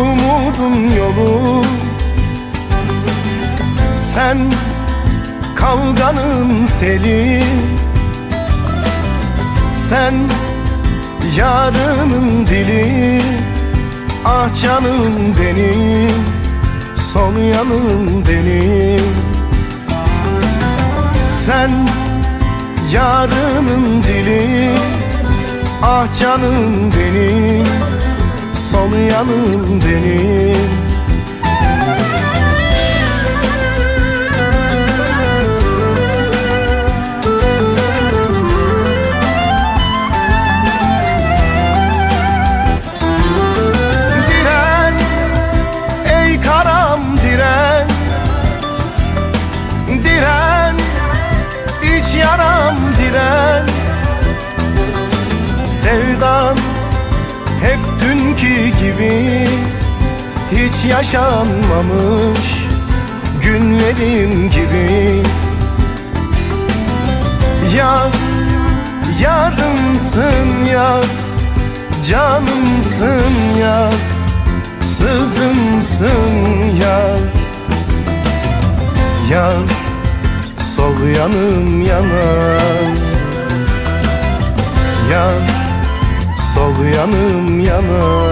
umudun yolu. Sen kavganın seli. Sen yarının dili. Ah canım benim Son yanım benim. Sen yarının dili. Ah canım benim Son yanım benim. Diren ey karam diren. Diren iç yaram diren dünkü gibi Hiç yaşanmamış günlerim gibi. Yar, yarımsın ya Canımsın ya Sızımsın ya. Yar, sol yanım yanar. Yar, sol yanım yanar